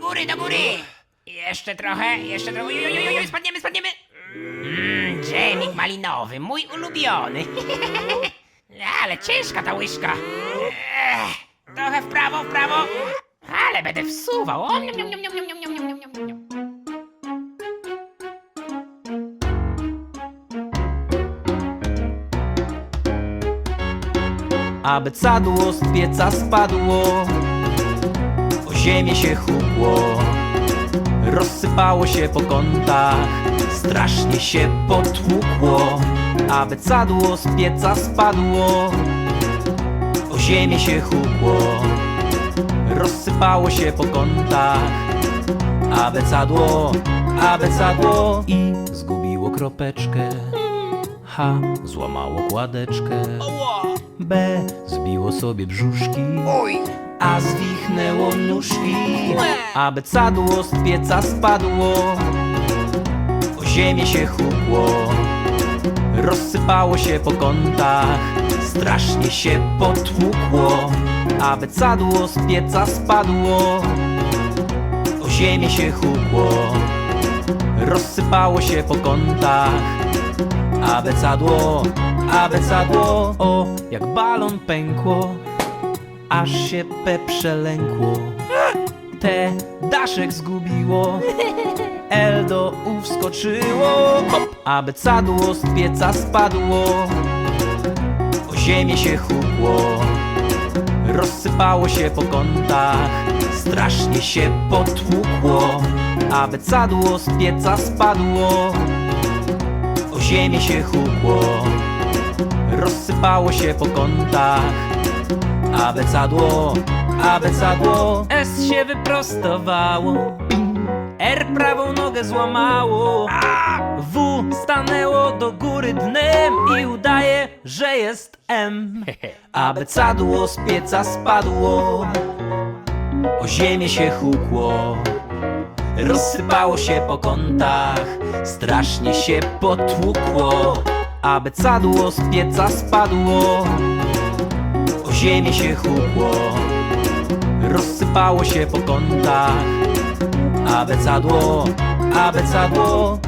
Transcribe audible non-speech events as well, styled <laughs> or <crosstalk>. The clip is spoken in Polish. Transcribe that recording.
Góry, do góry! Jeszcze trochę, jeszcze trochę. Oj, oj, oj, oj, spadniemy, spadniemy! Mmm, dżemik malinowy, mój ulubiony. Ale ciężka ta łyżka. Ech, trochę w prawo, w prawo. Ale będę wsuwał. O, niam, niam. Abecadło z pieca spadło ziemię się hukło Rozsypało się po kątach Strasznie się potłukło. Abecadło z pieca spadło. O ziemię się hukło Rozsypało się po kątach. Abecadło, abecadło I zgubiło kropeczkę. H złamało kładeczkę. B zbiło sobie brzuszki A zwichnęło nóżki Abecadło z pieca spadło. O ziemię się hukło Rozsypało się po kątach Strasznie się potłukło Abecadło z pieca spadło. O ziemię się hukło Rozsypało się po kątach Abecadło, abecadło O, jak balon pękło Aż się P przelękło. T daszek zgubiło. L do U wskoczyło Hop, abecadło z pieca spadło. O ziemię się hukło Rozsypało się po kątach. Strasznie się potłukło. Abecadło z pieca spadło. O ziemię się hukło Rozsypało się po kątach Abecadło, abecadło S się wyprostowało. R prawą nogę złamało. W stanęło do góry dnem I udaje, że jest M. <laughs> Abecadło z pieca spadło. O ziemię się hukło. Rozsypało się po kątach, strasznie się potłukło. Abecadło z pieca spadło O ziemię się hukło Rozsypało się po kątach. Abecadło, abecadło